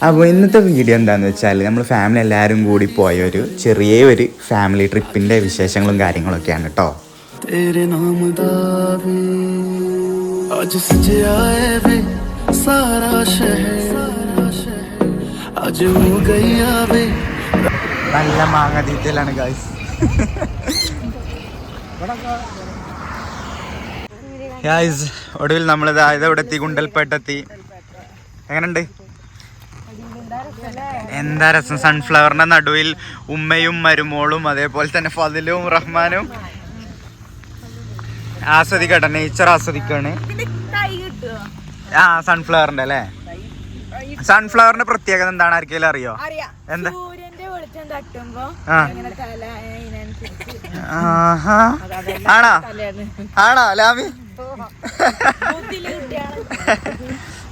അപ്പോൾ ഇന്നത്തെ വീഡിയോ എന്താണെന്ന് വെച്ചാൽ നമ്മൾ ഫാമിലി എല്ലാവരും കൂടി പോയ ഒരു ചെറിയ ഒരു ഫാമിലി ട്രിപ്പിന്റെ വിശേഷങ്ങളും കാര്യങ്ങളൊക്കെയാണ് കേട്ടോ നല്ല മാങ്ങ തീറ്റയിലാണ് ഗായ്സ് ഗായ്സ് ഒടുവിൽ നമ്മളിത് ഇതെവിടെ എത്തി ഗുണ്ടൽപേട്ടെത്തി എങ്ങനെയുണ്ട്? എന്താ രസം? സൺഫ്ലവറിന്റെ നടുവിൽ ഉമ്മയും മരുമോളും അതേപോലെ തന്നെ ഫതിലും റഹ്മാനും. ആസ്വദിക്കട്ടെ നേച്ചർ ആസ്വദിക്കാണ്. ആ സൺഫ്ലവറിന്റെ അല്ലേ? സൺഫ്ലവറിന്റെ പ്രത്യേകത എന്താണ്? ആർക്കെങ്കിലും അറിയോ? എന്താ? ആണോ? ആണോ ലാമി?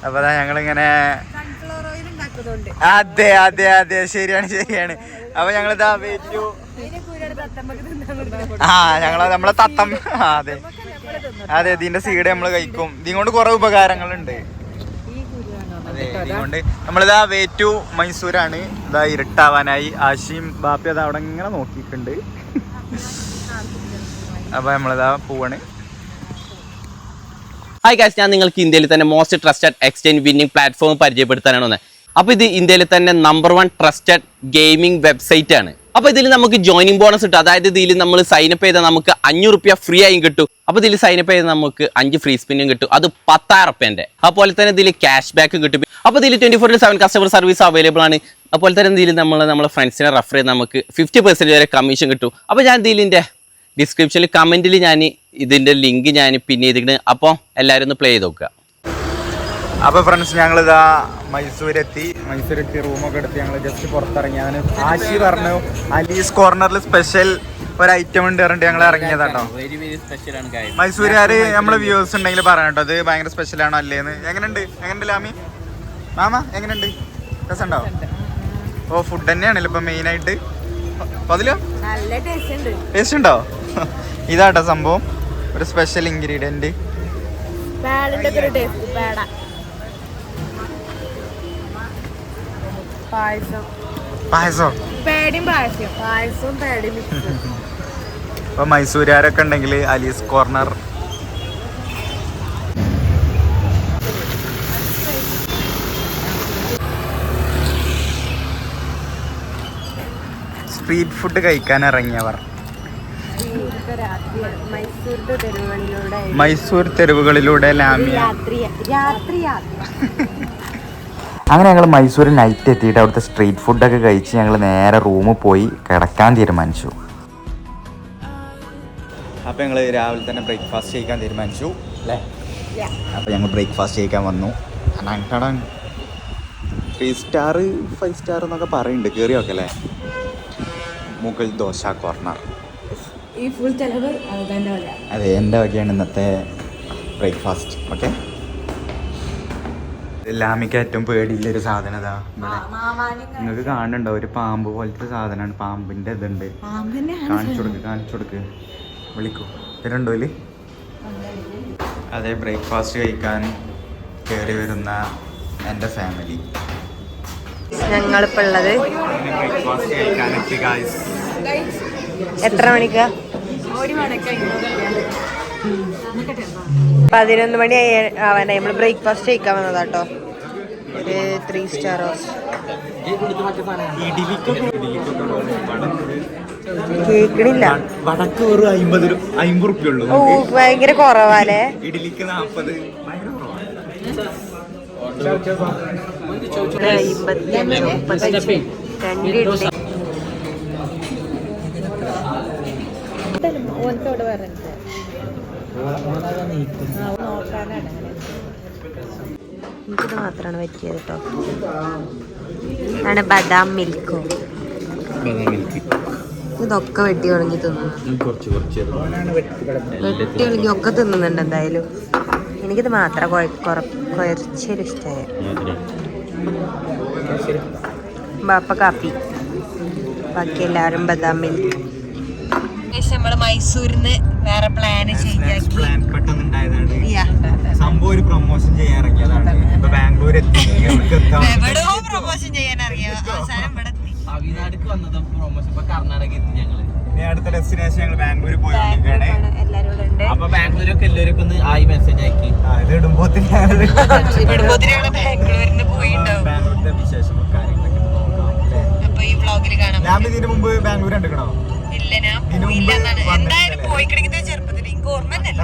അപ്പൊ ഞങ്ങളിങ്ങനെ അതെ അതെ അതെ. ശരിയാണ് ശരിയാണ്. അപ്പൊ തിന്നാൻ ആ ഞങ്ങൾ നമ്മളെ തത്തം. അതെ. അതെ ഇതിന്റെ സീഡ് നമ്മൾ കഴിക്കും. ഇതുകൊണ്ട് കുറെ ഉപകാരങ്ങളുണ്ട്. അതെ ഇതുകൊണ്ട് നമ്മളിതാ വേറ്റു മൈസൂരാണ്. ഇതാ ഇരുട്ടാവാനായി. ആശിയും ബാപ്പി അത് അവിടെ ഇങ്ങനെ നോക്കിയിട്ടുണ്ട്. അപ്പൊ നമ്മളിതാ പോവാണ്. ഹായ് കാശ് ഞാൻ നിങ്ങൾക്ക് ഇന്ത്യയിൽ തന്നെ most trusted exchange winning platform പരിചയപ്പെടുത്താനാണ് വന്നത് അപ്പോൾ ഇത് ഇന്ത്യയിലെ തന്നെ number one trusted gaming website ആണ്. അപ്പോൾ ഇതിൽ നമുക്ക് ജോയിനിങ് ബോണസ് കിട്ടും. അതായത് ഇതിൽ നമ്മൾ സൈനപ്പ് ചെയ്താൽ നമുക്ക് അഞ്ഞൂറ് റുപ്യ ഫ്രീ ആയും കിട്ടും. അപ്പോൾ ഇതിൽ സൈനപ്പ് ചെയ്താൽ നമുക്ക് അഞ്ച് ഫ്രീ സ്പിന്നും കിട്ടും. അത് പത്തായിരം റുപ്യന്റെ അതുപോലെ തന്നെ ഇതിൽ ക്യാഷ് ബാക്കും കിട്ടും. അപ്പോൾ ഇതിൽ twenty four seven customer service available ആണ്. അതുപോലെ തന്നെ ഇതിൽ നമ്മൾ നമ്മളെ ഫ്രണ്ട്സിനെ റെഫർ ചെയ്ത് നമുക്ക് ഫിഫ്റ്റി പെർസെന്റ് വരെ കമ്മീഷൻ കിട്ടും. അപ്പോൾ ഞാൻ ഇതിലിന്റെ ഡിസ്ക്രിപ്ഷനിൽ കമന്റിൽ ഞാൻ ഇതിന്റെ ലിങ്ക് ഞാൻ പിന്നെ ചെയ്തിട്ടുണ്ട് അപ്പോൾ എല്ലാവരും ഒന്ന് പ്ലേ ചെയ്ത് നോക്കുക. അപ്പൊ ഫ്രണ്ട്സ് ഞങ്ങളിതാ മൈസൂരെത്തി. മൈസൂരെത്തി റൂമൊക്കെ എടുത്ത് ഞങ്ങൾ ജസ്റ്റ് പുറത്തിറങ്ങി. അതിന് ആശി പറഞ്ഞു അലീസ് കോർണറിൽ സ്പെഷ്യൽ ഒരു ഐറ്റം ഉണ്ട് പറഞ്ഞിട്ട് ഞങ്ങൾ ഇറങ്ങിയതാട്ടോ. മൈസൂരുകാര് നമ്മളെ വ്യൂസ് ഉണ്ടെങ്കിൽ പറയാട്ടോ ഇത് അത് ഭയങ്കര സ്പെഷ്യൽ ആണോ അല്ലേന്ന്? എങ്ങനെയുണ്ട്? എങ്ങനെയുണ്ട് ലാമി? മാമ എങ്ങനെയുണ്ട്? രസമുണ്ടോ? ഓ ഫുഡ് തന്നെയാണല്ലോ ഇപ്പൊ മെയിൻ ആയിട്ട്. അതിലോ നല്ല ടേസ്റ്റ് ഉണ്ട്. ടേസ്റ്റ് ഉണ്ടോ? ഇതാട്ടോ സംഭവം. ഒരു സ്പെഷ്യൽ ഇൻഗ്രീഡിയന്റ് പേടന്റെ ഒക്കെ ഒരു ടേസ്റ്റ് പേട പായസം. പായസോ? പേടിയും പായസം പായസവും പേടിയും ഇപ്പൊ മൈസൂരുകാരൊക്കെ ഉണ്ടെങ്കിൽ അലീസ് കോർണർ. സ്ട്രീറ്റ് ഫുഡ് കഴിക്കാൻ ഇറങ്ങിയവർ. മൈസൂർ തെരുവുകളിലൂടെ ലാമിയ. രാത്രി അങ്ങനെ ഞങ്ങൾ മൈസൂർ നൈറ്റ് എത്തിയിട്ട് അവിടുത്തെ സ്ട്രീറ്റ് ഫുഡൊക്കെ കഴിച്ച് ഞങ്ങൾ നേരെ റൂമിൽ പോയി കിടക്കാൻ തീരുമാനിച്ചു. അപ്പോൾ ഞങ്ങൾ രാവിലെ തന്നെ ബ്രേക്ക്ഫാസ്റ്റ് കഴിക്കാൻ തീരുമാനിച്ചു. അല്ലേ? അപ്പോൾ ഞങ്ങൾ ബ്രേക്ക്ഫാസ്റ്റ് കഴിക്കാൻ വന്നു. ത്രീ സ്റ്റാർ ഫൈവ് സ്റ്റാർ എന്നൊക്കെ പറയുന്നുണ്ട് കയറി നോക്കെ അല്ലേ? മുഗൾ ദോശ കോർണർ ഈ ഫുൾ ചെലവ് അതെ എന്റെ വകയാണ് ഇന്നത്തെ ബ്രേക്ക്ഫാസ്റ്റ് ഓക്കെ ലാമിക്ക് ഏറ്റവും പേടിയുള്ളൊരു സാധനം ഇതാ നിങ്ങക്ക് നിങ്ങൾക്ക് കാണുന്നുണ്ടോ? ഒരു പാമ്പ് പോലത്തെ സാധനമാണ്. പാമ്പിന്റെ ഇതുണ്ട്. കാണിച്ചു കൊടുക്ക് കാണിച്ചു കൊടുക്ക്. വിളിക്കൂ. ഇതിലുണ്ടോ ഇതിൽ? അതെ ബ്രേക്ക്ഫാസ്റ്റ് കഴിക്കാൻ കയറി വരുന്ന എന്റെ ഫാമിലി. ഞങ്ങളിപ്പോ ഉള്ളത് ബ്രേക്ക്ഫാസ്റ്റ് കഴിക്കാൻ എത്തി ഗായ്സ് എത്ര മണിക്കാ? ഒരു പതിനൊന്ന് മണി ആയി- ആവാനായി നമ്മൾ ബ്രേക്ക്ഫാസ്റ്റ് കഴിക്കാൻ വന്നതാട്ടോ. ഒരു ത്രീ സ്റ്റാർ കേക്കണില്ല. വടക്ക് വെറും അമ്പത് അമ്പത് റുപ്യ ഉള്ളൂ. ഓ ഭയങ്കര കുറവാലേ ഇഡലിക്ക് നാപ്പത്. ഭയങ്കര കുറവാണ് അമ്പത്തി മുപ്പത്തഞ്ച് രണ്ട് ഇഡ്ഡലി ഓനത്തോട് നോക്കാനാണ് എനിക്കിത് മാത്രമാണ് പറ്റിയത് കേട്ടോ ആണ് ബദാം മിൽക്കോ. ഇതൊക്കെ വെട്ടി ഉണങ്ങി തിന്നുന്നു വെട്ടി ഉണങ്ങി ഒക്കെ തിന്നുന്നുണ്ട് എന്തായാലും. എനിക്കിത് മാത്രം കുറച്ചൊരു ഇഷ്ടമായ ബാപ്പ കാപ്പി. ബാക്കി എല്ലാവരും ബദാം മിൽക്ക്. നമ്മൾ മൈസൂരിന്ന് വേറെ Yeah. സംഭവം ഒരു പ്രൊമോഷൻ ചെയ്യാൻ ഇറങ്ങിയതാണ് ഇപ്പൊ ബാംഗ്ലൂർ. എവിടെയോ പ്രൊമോഷൻ അവസാനം ഇവിടെ വന്നത് പ്രൊമോഷൻ ഇപ്പൊ കർണാടക എത്തി ഞങ്ങൾ. അടുത്ത ഡെസ്റ്റിനേഷൻ ഞങ്ങൾ ബാംഗ്ലൂർ അപ്പൊ ബാംഗ്ലൂരൊക്കെ എല്ലാവർക്കും ഒന്ന് ആയി മെസ്സേജ് ആക്കി. ഇത് ഇടുമ്പോത്തിന് ബാംഗ്ലൂരിന് ബാംഗ്ലൂരിന്റെ കാര്യങ്ങളൊക്കെ നോക്കാം അപ്പൊ ഈ വ്ളോഗിൽ കാണാം ഞാൻ ഇതിന് മുമ്പ് ബാംഗ്ലൂർ കണ്ടിക്കണോ ഇല്ല ഞാൻ ഇതിനു പോയില്ല മുമ്പ് എന്നാണ് വന്നിട്ടില്ലേ? എന്തായാലും പോയിക്കണെങ്കിൽ ചെറുപ്പത്തിൽ എനിക്ക് ഓർമ്മ തന്നെയല്ല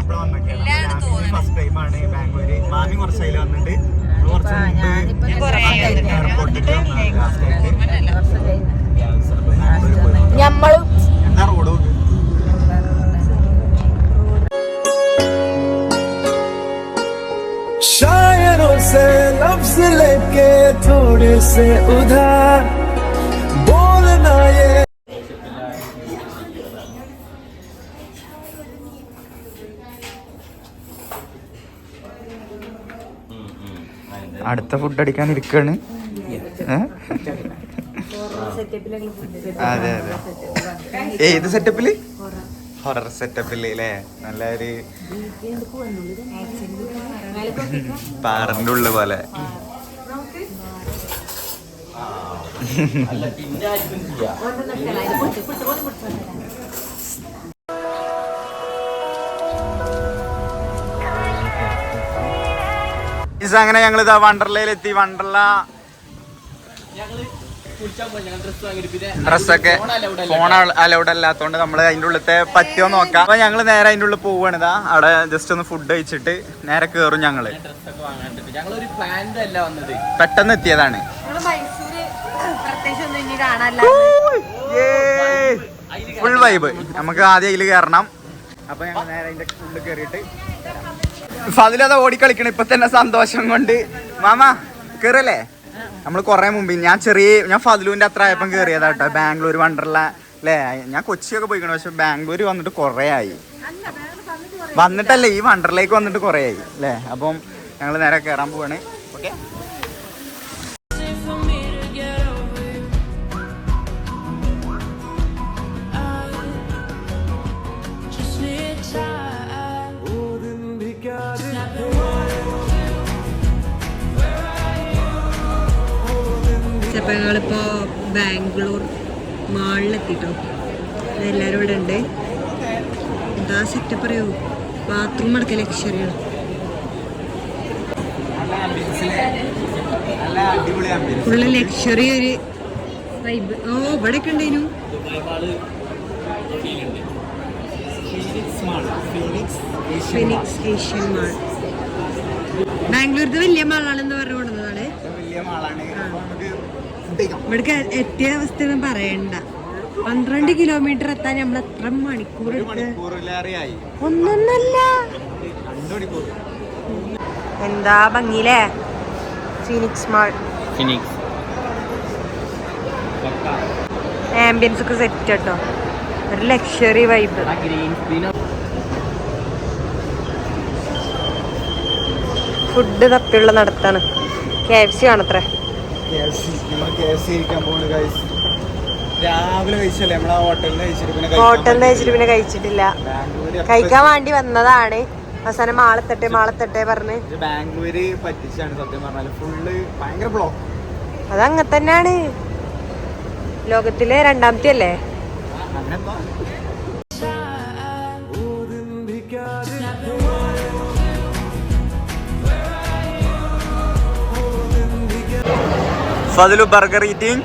ഇല്ലാന്ന് തോന്നുന്നു ഫസ്റ്റ് ടൈം ആണ് ബാംഗ്ലൂര് മാമി കുറച്ച് അതിൽ വന്നിട്ട് നമ്മള് കുറച്ച് മുമ്പ് ഞാൻ കുറേ ആയി വന്നിട്ട്. എയർപോർട്ടിൽ ലാസ്റ്റ് ആയിട്ട് ഞമ്മളും എന്താ റോഡ് शायरों से लफ्ज लेके थोड़े से उधार അടുത്ത ഫുഡ് അടിക്കാൻ ഇരിക്കാണ്? അതെ അതെ. ഏത് സെറ്റപ്പിൽ ഹൊറർ സെറ്റപ്പിൽ അല്ലേ നല്ല ഒരു പാറന്റെ ഉള്ളു പോലെ. പിന്നെ ആർക്കും അങ്ങനെ ഞങ്ങൾ ഇതാ വണ്ടർലയിലെത്തി. വണ്ടർല ഡ്രസ്സൊക്കെ ഫോൺ അലൗഡ് അല്ലാത്തോണ്ട് നമ്മൾ അതിന്റെ ഉള്ളത്തെ പറ്റുമോ നോക്കാം. അപ്പൊ ഞങ്ങൾ നേരെ അതിന്റെ ഉള്ളിൽ പോവാണ് ഇതാ. അവിടെ ജസ്റ്റ് ഒന്ന് ഫുഡ് കഴിച്ചിട്ട് നേരെ കേറും ഞങ്ങൾ. പെട്ടെന്ന് എത്തിയതാണ്. ഫുൾ വൈബ് നമുക്ക് ആദ്യം അതിൽ കയറണം അപ്പൊ ഞങ്ങൾ നേരെ അതിന്റെ ഉള്ളിൽ കയറിയിട്ട് ഫതിലത ഓടിക്കളിക്കണം. ഇപ്പൊ തന്നെ സന്തോഷം കൊണ്ട്. മാമ കേറല്ലേ? നമ്മൾ കുറെ മുമ്പ് ഞാൻ ചെറിയ ഞാൻ ഫതിലുവിന്റെ അത്ര ആയപ്പം കേറിയതാ കേട്ടോ. ബാംഗ്ലൂർ വണ്ടർല അല്ലേ ഞാൻ കൊച്ചിയൊക്കെ പോയിക്കണം പക്ഷെ ബാംഗ്ലൂർ വന്നിട്ട് കുറേ ആയി. വന്നിട്ടല്ലേ ഈ വണ്ടർലേക്ക് വന്നിട്ട് കുറേ ആയി അല്ലേ അപ്പം ഞങ്ങൾ നേരെ കേറാൻ പോവാണ്. ഓക്കെ? ചിലപ്പോൾ ഞങ്ങളിപ്പോൾ ബാംഗ്ലൂർ മാളിലെത്തിട്ടോ. എല്ലാവരും ഇവിടെ ഉണ്ട്. എന്താ സെറ്റപ്പ് അറിയോ? ബാത്റൂം അടക്കം ലക്ഷറിയാണ് ഫുള്ള് ലക്ഷറി ഒരു വൈബ് ഓ ഇവിടെ ഒക്കെ ഉണ്ടായിരുന്നു ഫിനിക്സ് ഏഷ്യൻ മാൾ ബാംഗ്ലൂരിന്റെ വലിയ മാളാണെന്ന് പറഞ്ഞു കൊടുക്കുന്നതാണ് വലിയ മാളാണ് ഇവിടേക്ക് എത്തിയ അവസ്ഥ പറയണ്ട. പന്ത്രണ്ട് കിലോമീറ്റർ എത്താൻ നമ്മൾ എത്ര മണിക്കൂർ ഒന്നൊന്നല്ല. എന്താ ഭംഗിയിലേ? ഫിനിക്സ് മാൾ ഫിനിക്സ് ആംബിയൻസ് ഒക്കെ സെറ്റ് കേട്ടോ. ഒരു ലക്ഷറി വൈബ് ഫുഡ് തപ്പിയുള്ള നടത്താണ്. കെ എഫ് സി ആണത്രേ. നമ്മൾ കെ എഫ് സി കഴിക്കാൻ പോകുന്നു ഗൈസ് രാവിലെ കഴിച്ചല്ലേ? ആ ഹോട്ടലിൽ കഴിച്ചിട്ട് പിന്നെ ഹോട്ടലിൽ കഴിച്ചിട്ട് പിന്നെ കഴിച്ചിട്ടില്ല. ബാംഗ്ലൂര് കഴിക്കാൻ വേണ്ടി വന്നതാണ്. അവസാനം മാളത്തട്ടെ മാളത്തട്ടെ പറഞ്ഞ്. ബാംഗ്ലൂര് പറ്റിച്ചാണ് സത്യം പറഞ്ഞാൽ ഫുള്ള് ഭയങ്കര ബ്ലോക്ക് അതങ്ങനെ തന്നെയാണ് ലോകത്തിലെ രണ്ടാമത്തെ അല്ലേ ഫതിലു ബർഗർ ഈറ്റിംഗ്.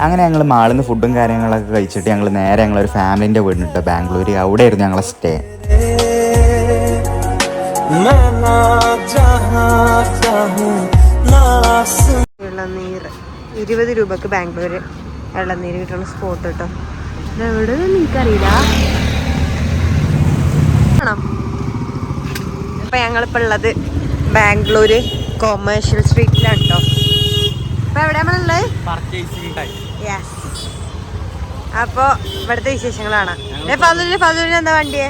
അങ്ങനെ ഞങ്ങൾ മാളിൽ നിന്ന് ഫുഡും കാര്യങ്ങളൊക്കെ കഴിച്ചിട്ട് ഞങ്ങൾ നേരെ ഞങ്ങളൊരു ഫാമിലിന്റെ വീടുണ്ട് ബാംഗ്ലൂർ അവിടെ ആയിരുന്നു ഞങ്ങളെ സ്റ്റേ വെള്ളനീർ ഇരുപത് രൂപക്ക് ബാംഗ്ലൂർ വെള്ളനീര് കിട്ടുന്ന സ്പോട്ട് കേട്ടോ എവിടെ എനിക്കറിയില്ല അപ്പം അപ്പൊ ഞങ്ങളിപ്പോ ഉള്ളത് ബാംഗ്ലൂര് കൊമേഴ്ഷ്യൽ സ്ട്രീറ്റിലാണ് കേട്ടോ അപ്പൊ പർച്ചേസിംഗ് ടൈം യെസ് അപ്പൊ ഇവിടുത്തെ വിശേഷങ്ങളാണ്. ഫതുലിന് ഫതുലിന് എന്താ വണ്ടിയെ?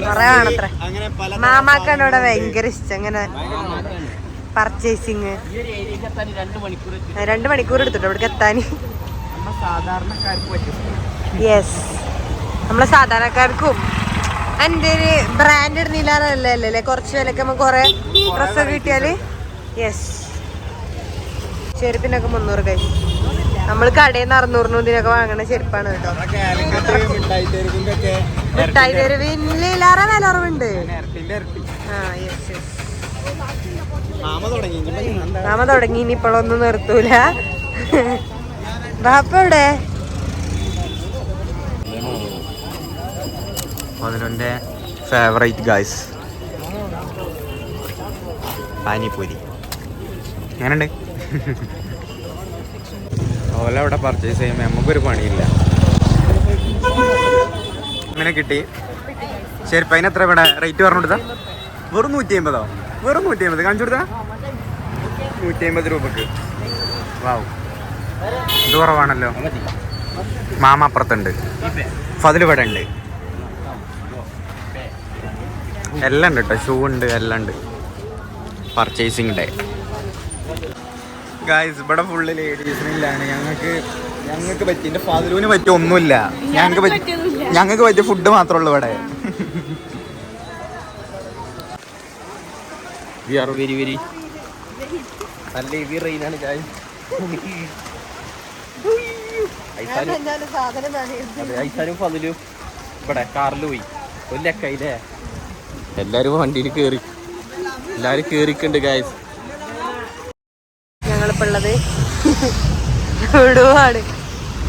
കൊറേ ആണത്രേ മാമാക്കാണ് ഇവിടെ ഭയങ്കര ഇഷ്ടം. അങ്ങനെ പർച്ചേസിങ് രണ്ട് മണിക്കൂർ എടുത്തിട്ടോ ഇവിടേക്ക് എത്താൻ യെസ് നമ്മളെ സാധാരണക്കാർക്കും ഒരു ബ്രാൻഡ് ഇടുന്നില്ലാന്നല്ലേ അല്ലേ? കുറച്ച് വിലക്ക് നമുക്ക് കുറെ ഡ്രസ്സൊക്കെ കിട്ടിയാൽ? യെസ് ചെരുപ്പിനൊക്കെ മുന്നൂറ് കൈ നമ്മൾ കടയിൽ നിന്ന് അറുന്നൂറിനും ഇതിനൊക്കെ വാങ്ങണ ചെരുപ്പാണ് കേട്ടോ. മിഠായി തെരുവില്ലാറെ വില കുറവുണ്ട്. ആ യെസ് യെസ് മാമ തുടങ്ങി. നാമ തുടങ്ങി ഇനി ഇപ്പോഴൊന്നും നിർത്തൂല. ബാപ്പ എവിടെ? Favourite guys panipuri. ഞാനുണ്ട് ഓല അവിടെ പർച്ചേസ് ചെയ്യുമ്പോൾ നമുക്കൊരു പണിയില്ല. അങ്ങനെ കിട്ടി? ശരി പൈന എത്ര ഇവിടെ റേറ്റ് പറഞ്ഞു കൊടുത്താ? വെറും നൂറ്റി അമ്പതോ വെറും നൂറ്റി അമ്പത് കാണിച്ചു കൊടുത്താ? നൂറ്റി അമ്പത് രൂപക്ക്. വാവ് ഇത് കുറവാണല്ലോ. മാമ അപ്പുറത്തുണ്ട്. ഫതിൽ ഇവിടെ ഉണ്ട് എല്ലാം ഉണ്ട് കേട്ടോ ഷൂ ഉണ്ട് എല്ലാം ഉണ്ട്. പർച്ചേസിങ് ഡേ ഗായ്സ് ഇവിടെ ഫുള്ള് ലേഡീസിനില്ലാണ് ഞങ്ങൾക്ക് ഞങ്ങൾക്ക് പറ്റി. എന്റെ ഫാദലൂന് പറ്റിയ ഒന്നുമില്ല. ഞങ്ങൾക്ക് പറ്റി ഞങ്ങൾക്ക് പറ്റിയ ഫുഡ് മാത്രമേ ഉള്ളൂ ഇവിടെ. വെരി വെരി നല്ല ഹെവി റെയിനാണ് guys. ഐസാനും പതിലും. ഇവിടെ കാറിൽ പോയി. ഒരു ലക്കായില്ലേ? എല്ലാരും വണ്ടിയിൽ കേറി. എല്ലാരും കേറിക്കുണ്ട് ഗായസ് ഞങ്ങളിപ്പോ ഉള്ളത് ഇവിടുവാണ്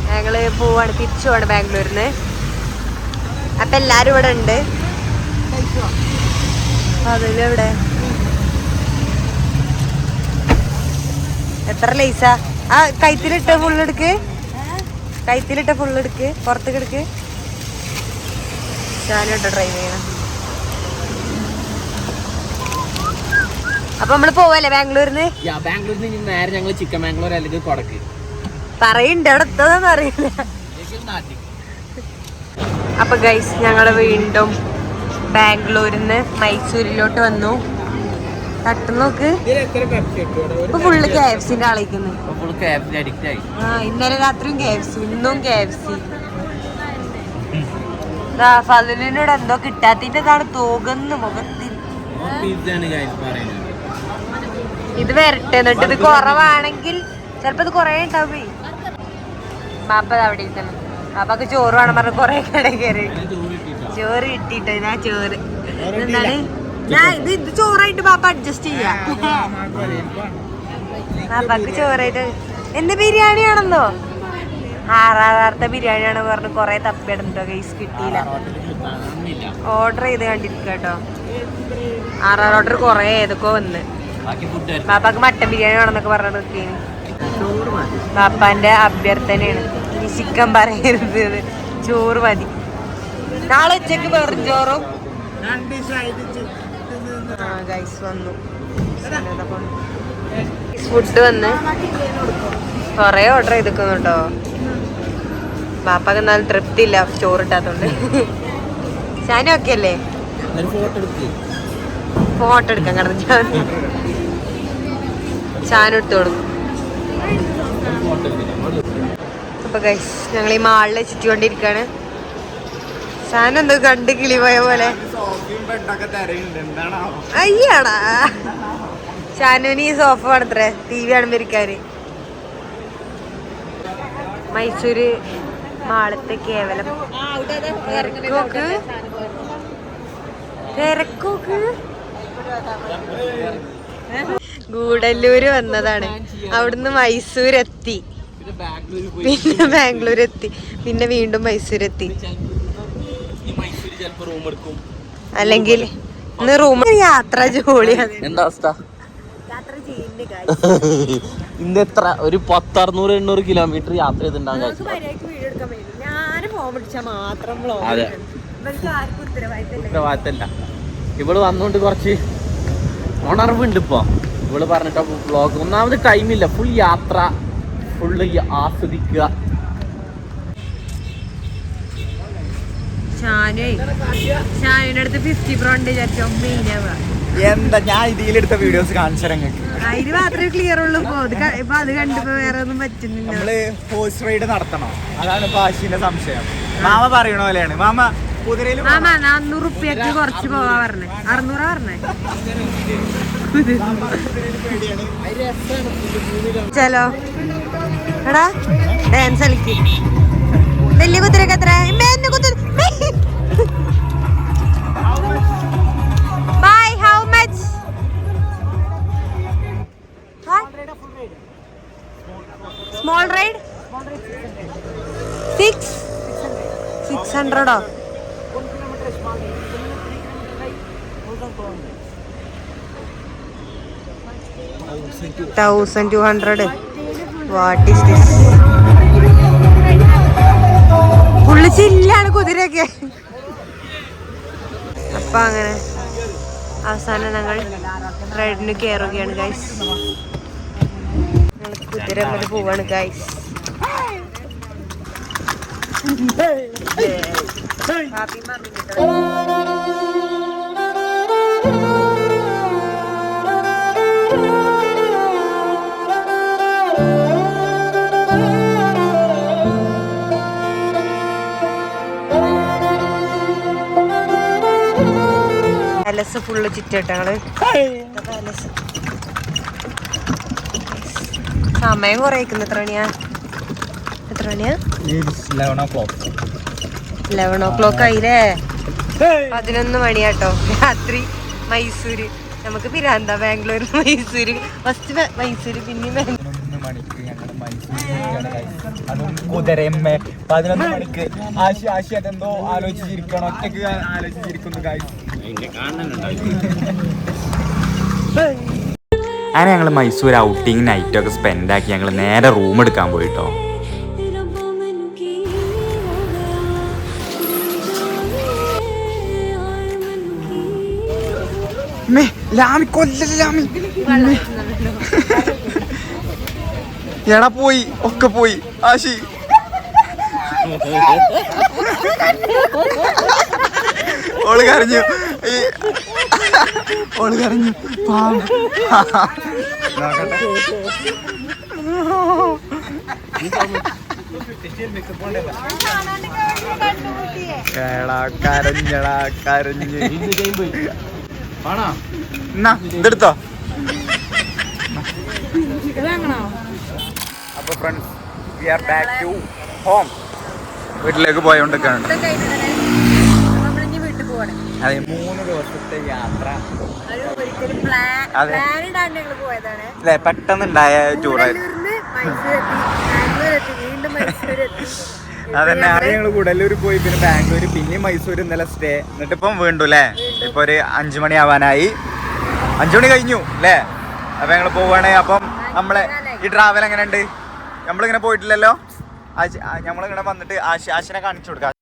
ഞങ്ങൾ പോവാണ് തിരിച്ചു പോവാണ് ബാംഗ്ലൂരിന്ന്. അപ്പൊ എല്ലാരും ഇവിടെ ഉണ്ട്. അതിലെവിടെ? എത്ര ലൈസാ ആ? കൈത്തിലിട്ട് ഫുള്ളെടുക്ക് എടുക്ക്. കൈത്തിലിട്ട ഫുള്ള് എടുക്ക് പുറത്തേക്ക് കിടക്ക് ഞാനിട്ടോ ഡ്രൈവ് ചെയ്യണം. അപ്പൊ നമ്മൾ പോവല്ലേ ബാംഗ്ലൂരിന്ന്? ബാംഗ്ലൂരിൽ നിന്ന് നേരെ ഞങ്ങൾ ചിക്കൻ ബാംഗ്ലൂർ അല്ലെങ്കിൽ കൊടക്ക്. പറയണ്ട് അവിടെ എത്തതെന്ന് അറിയില്ല. അപ്പൊ ഗൈസ് ഞങ്ങൾ വീണ്ടും ബാംഗ്ലൂരിന്ന് മൈസൂരിലോട്ട് വന്നു. തട്ടു നോക്ക് ഇപ്പൊ ഫുള്ള് കെ എഫ് സിന്റെ ആളിക്കുന്നത് ഫുൾ ക്യാബിൽ അഡിക്റ്റ് ആയി. ആ ഇന്നലെ രാത്രിയും കെ എഫ് സി ഇന്നും കെ എഫ് സി ഫലിനോട് എന്തോ കിട്ടാത്തതിന്റെതാണ് തോകുന്നു മുഖത്തിൽ പറയുന്നത്. ഇത് വരട്ടെ എന്നിട്ട് ഇത് കുറവാണെങ്കിൽ ചിലപ്പോ ഇത് കൊറേ ഉണ്ടാവേ മാപ്പ അവിടെ ഇരിക്കണം മാപ്പക്ക് ചോറ് വേണം പറഞ്ഞ കൊറേ കടയിൽ കയറി. ചോറ് കിട്ടിട്ടോ ഇതാ ചോറ്. എന്താണ് ഞാൻ ഇത് ഇത് ചോറായിട്ട് പാപ്പ അഡ്ജസ്റ്റ് ചെയ്യാം. പാപ്പക്ക് ചോറായിട്ട് എന്ത് ബിരിയാണി ആണെന്നോ ബിരിയാണി ബിരിയാണിയാണ് പറഞ്ഞു കൊറേ തപ്പിയിടുന്നുണ്ടോ ഗൈസ് കിട്ടിയില്ല. ഓർഡർ ചെയ്ത് കണ്ടിരിക്കുക കേട്ടോ ആറാറ് ഓർഡർ കൊറേ ഏതൊക്കെ വന്ന്. പാപ്പാക്ക് മട്ടൻ ബിരിയാണി വേണമെന്നൊക്കെ പറഞ്ഞു നിൽക്കേന് പാപ്പാന്റെ അഭ്യർത്ഥനയാണ്. ഈ ചിക്കൻ പറയരുത്. ചോറ് മതി. നാളെ ഉച്ചയ്ക്ക് വെറും ചോറും. ഗൈസ് വന്നു. ഫുഡ് വന്ന്. കൊറേ ഓർഡർ ചെയ്തിക്കുന്നു കേട്ടോ പാപ്പാക്ക് എന്നാലും തൃപ്തി ഇല്ല ചോറ് ഇട്ടാത്തോണ്ട്. ഷാനും ഒക്കെ അല്ലേ? ഫോട്ടോ എടുത്ത് ഫോട്ടോ എടുക്കാൻ കിടന്നു ഞാൻ. എടുത്തു കൊടുക്കും അപ്പൊ ഗൈസ് ഞങ്ങൾ ഈ മാളിലെ ചുറ്റിക്കൊണ്ടിരിക്കാണ്. ഷാൻ എന്തോ കണ്ട് കിളി പോയ പോലെ അയ്യാടാ. ഷാനുവിന് ഈ സോഫ വേണത്രേ. ടി വി കാണുമ്പോ ഇരിക്കാന്. മൈസൂര് മാളത്തെ കേവലം. തിരക്കോക്ക്. തിരക്കോക്ക്. ഗൂഡല്ലൂര് വന്നതാണ്. അവിടുന്ന് മൈസൂർ എത്തി പിന്നെ ബാംഗ്ലൂർ എത്തി പിന്നെ വീണ്ടും മൈസൂർ എത്തി ചിലപ്പോ റൂം എടുക്കും. അല്ലെങ്കിൽ ഇന്ന് റൂം യാത്ര ജോളിയാണ് എന്താ അവസ്ഥ? യാത്ര ചെയ്യുന്ന ഇന്ന് എത്ര? ഒരു പത്ത് അറുന്നൂറ് എണ്ണൂറ് കിലോമീറ്റർ യാത്ര ചെയ്തിട്ടുണ്ടാകും അതെ. ഉത്തരവാദിത്തല്ല ഇവൾ വന്നോണ്ട് കുറച്ച് ഉണർവുണ്ട് ഇപ്പൊ. ഇവൾ പറഞ്ഞിട്ട് ബ്ലോഗ് ഒന്നാമത് ടൈമില്ല ഫുൾ യാത്ര. ഫുള്ള് ആസ്വദിക്കുക. ഷാനുവേ ഷാനുവിന്റെ അടുത്ത് ഫിഫ്റ്റി പ്രോ ഉണ്ട് വിചാരിച്ചോ മെയിനാവുക എന്താ ഞാൻ ഇതിലെടുത്ത വീഡിയോസ് കാണിച്ചു നിങ്ങൾക്ക് അതിന് മാത്രമേ ക്ലിയർ ഉള്ളൂ. ഇപ്പൊ അത് കണ്ടപ്പോ വേറെ ഒന്നും പറ്റുന്നില്ല. നമ്മൾ ഹോഴ്സ് റൈഡ് നടത്തണോ. അതാണ് ഇപ്പൊ ആശിന്റെ സംശയം. മാമ പറയണ പോലെയാണ്. മാമ കുതിരയിൽ മാമ നാന്നൂറ് റുപ്യക്ക് കുറച്ച് പോവാ പറഞ്ഞേ. അറുന്നൂറാ പറഞ്ഞേ? ചലോ? എടാ ഡാൻസ് കളിക്ക്. വലിയ കുതിരക്ക് എത്ര? By how much small ride six six ഹൺഡ്രഡോ thousand two hundred what is this full ചില്ലാണ് കുതിരയൊക്കെ. അപ്പൊ അങ്ങനെ അവസാനം ഞങ്ങൾ റൈഡിന് കയറുകയാണ് ഗൈസ് ഞങ്ങൾ കുതിര അങ്ങോട്ട് പോവാണ് ഗൈസ് പാലസ് ഫുള്ള് ചുറ്റട്ടങ്ങൾ പാലസ് സമയം കുറെ എത്ര മണിയാ? എത്ര മണിയാ? Eleven o'clock eleven o'clock ആയില്ലേ പതിനൊന്ന് മണിയാട്ടോ. രാത്രി മൈസൂര്. നമുക്ക് പിരാന്ത ബാംഗ്ലൂർ മൈസൂര്. ഫസ്റ്റ് മൈസൂര് പിന്നെ ബാംഗ്ലൂർ പതിനൊന്ന് മണിക്ക് ഞങ്ങൾ മൈസൂരിൽ അതും കുതിരയമ്മ പതിനൊന്ന് മണിക്ക് ആശി ആശി അതെന്തോ ആലോചിച്ചിരിക്കണം. ഒറ്റയ്ക്ക് ആലോചിച്ചിരിക്കുന്നു അങ്ങനെ ഞങ്ങൾ മൈസൂർ ഔട്ടിങ് നൈറ്റ് ഒക്കെ സ്പെൻഡ് ആക്കി ഞങ്ങൾ നേരെ റൂം എടുക്കാൻ പോയിട്ടോ. ലാമി കൊല്ലല്ല ലാമി? എടാ പോയി ഒക്കെ പോയി. ആശി. ഓൾ കരഞ്ഞു. ഈ ഓൾ കരഞ്ഞു. പാവം. എടാ കരഞ്ഞടാ കരഞ്ഞ്. എന്നാ ഇതെടുത്തോ. അപ്പൊ friends we are back to home വീട്ടിലേക്ക് പോയോണ്ടൊക്കെയാണ് അതെ മൂന്ന് ദിവസത്തെ യാത്ര. അതെ. അല്ലെ പെട്ടെന്നുണ്ടായ ടൂറായിരുന്നു അതന്നെ ആദ്യം കൂടല്ലൂർ പോയി. പിന്നെ ബാംഗ്ലൂർ പിന്നെ മൈസൂർ ഇന്നലെ സ്റ്റേ എന്നിട്ട് ഇപ്പം വീണ്ടും അല്ലേ ഇപ്പൊ ഒരു അഞ്ചു മണി ആവാനായി. അഞ്ചു മണി കഴിഞ്ഞു അല്ലേ അപ്പൊ ഞങ്ങൾ പോവാണ്. അപ്പം നമ്മളെ ഈ ട്രാവൽ എങ്ങനെ ഉണ്ട് നമ്മളിങ്ങനെ പോയിട്ടില്ലല്ലോ? ആശ- നമ്മളിങ്ങനെ വന്നിട്ട് ആശ ആശിനെ കാണിച്ചു കൊടുക്കാം.